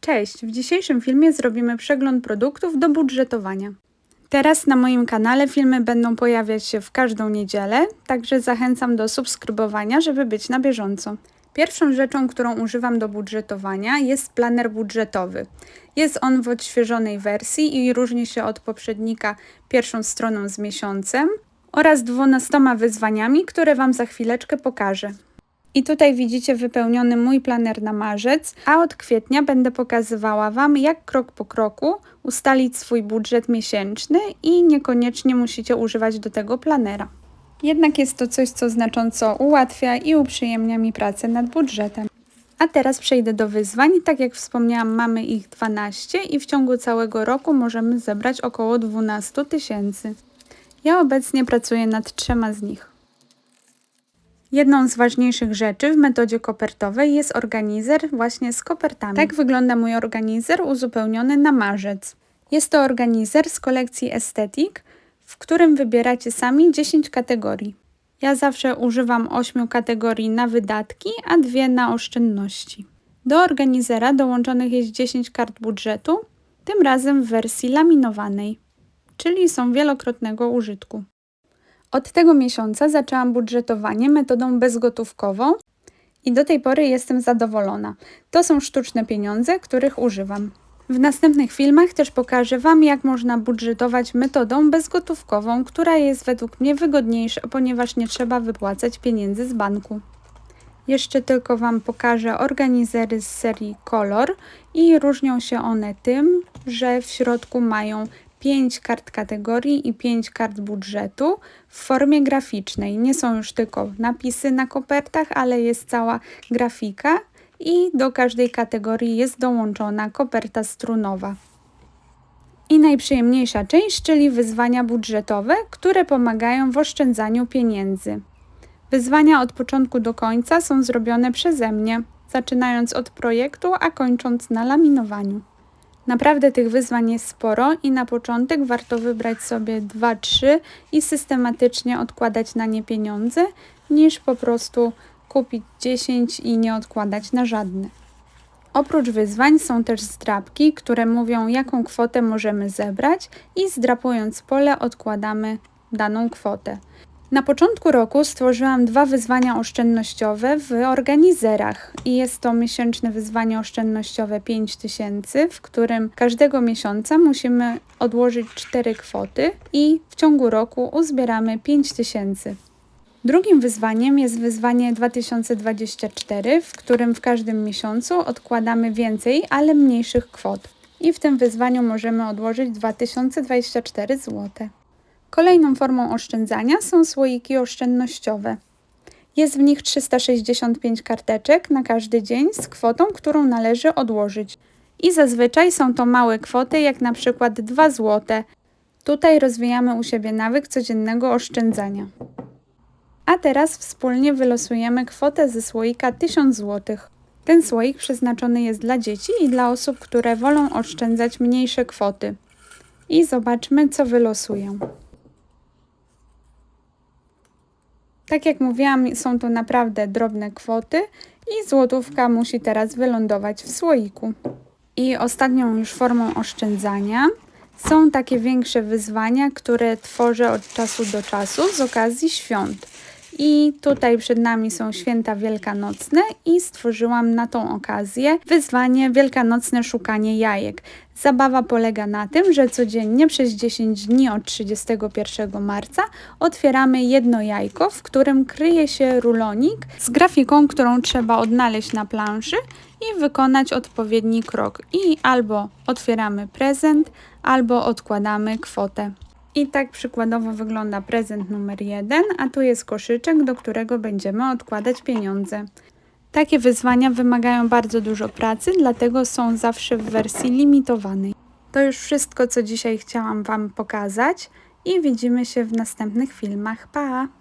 Cześć! W dzisiejszym filmie zrobimy przegląd produktów do budżetowania. Teraz na moim kanale filmy będą pojawiać się w każdą niedzielę, także zachęcam do subskrybowania, żeby być na bieżąco. Pierwszą rzeczą, którą używam do budżetowania jest planer budżetowy. Jest on w odświeżonej wersji i różni się od poprzednika pierwszą stroną z miesiącem oraz dwunastoma wyzwaniami, które Wam za chwileczkę pokażę. I tutaj widzicie wypełniony mój planer na marzec, a od kwietnia będę pokazywała Wam, jak krok po kroku ustalić swój budżet miesięczny i niekoniecznie musicie używać do tego planera. Jednak jest to coś, co znacząco ułatwia i uprzyjemnia mi pracę nad budżetem. A teraz przejdę do wyzwań. Tak jak wspomniałam, mamy ich 12 i w ciągu całego roku możemy zebrać około 12 tysięcy. Ja obecnie pracuję nad trzema z nich. Jedną z ważniejszych rzeczy w metodzie kopertowej jest organizer właśnie z kopertami. Tak wygląda mój organizer uzupełniony na marzec. Jest to organizer z kolekcji Aesthetic, w którym wybieracie sami 10 kategorii. Ja zawsze używam 8 kategorii na wydatki, a dwie na oszczędności. Do organizera dołączonych jest 10 kart budżetu, tym razem w wersji laminowanej, czyli są wielokrotnego użytku. Od tego miesiąca zaczęłam budżetowanie metodą bezgotówkową i do tej pory jestem zadowolona. To są sztuczne pieniądze, których używam. W następnych filmach też pokażę Wam, jak można budżetować metodą bezgotówkową, która jest według mnie wygodniejsza, ponieważ nie trzeba wypłacać pieniędzy z banku. Jeszcze tylko Wam pokażę organizery z serii Color i różnią się one tym, że w środku mają 5 kart kategorii i 5 kart budżetu w formie graficznej. Nie są już tylko napisy na kopertach, ale jest cała grafika i do każdej kategorii jest dołączona koperta strunowa. I najprzyjemniejsza część, czyli wyzwania budżetowe, które pomagają w oszczędzaniu pieniędzy. Wyzwania od początku do końca są zrobione przeze mnie, zaczynając od projektu, a kończąc na laminowaniu. Naprawdę tych wyzwań jest sporo i na początek warto wybrać sobie 2-3 i systematycznie odkładać na nie pieniądze, niż po prostu kupić 10 i nie odkładać na żadne. Oprócz wyzwań są też zdrapki, które mówią jaką kwotę możemy zebrać i zdrapując pole odkładamy daną kwotę. Na początku roku stworzyłam dwa wyzwania oszczędnościowe w organizerach i jest to miesięczne wyzwanie oszczędnościowe 5000, w którym każdego miesiąca musimy odłożyć cztery kwoty i w ciągu roku uzbieramy 5000. Drugim wyzwaniem jest wyzwanie 2024, w którym w każdym miesiącu odkładamy więcej, ale mniejszych kwot. I w tym wyzwaniu możemy odłożyć 2024 zł. Kolejną formą oszczędzania są słoiki oszczędnościowe. Jest w nich 365 karteczek na każdy dzień z kwotą, którą należy odłożyć. I zazwyczaj są to małe kwoty, jak na przykład 2 zł. Tutaj rozwijamy u siebie nawyk codziennego oszczędzania. A teraz wspólnie wylosujemy kwotę ze słoika 1000 zł. Ten słoik przeznaczony jest dla dzieci i dla osób, które wolą oszczędzać mniejsze kwoty. I zobaczmy, co wylosuję. Tak jak mówiłam, są to naprawdę drobne kwoty i złotówka musi teraz wylądować w słoiku. I ostatnią już formą oszczędzania są takie większe wyzwania, które tworzę od czasu do czasu z okazji świąt. I tutaj przed nami są święta wielkanocne i stworzyłam na tą okazję wyzwanie wielkanocne szukanie jajek. Zabawa polega na tym, że codziennie przez 10 dni od 31 marca otwieramy jedno jajko, w którym kryje się rulonik z grafiką, którą trzeba odnaleźć na planszy i wykonać odpowiedni krok. I albo otwieramy prezent, albo odkładamy kwotę. I tak przykładowo wygląda prezent numer jeden, a tu jest koszyczek, do którego będziemy odkładać pieniądze. Takie wyzwania wymagają bardzo dużo pracy, dlatego są zawsze w wersji limitowanej. To już wszystko, co dzisiaj chciałam Wam pokazać i widzimy się w następnych filmach. Pa!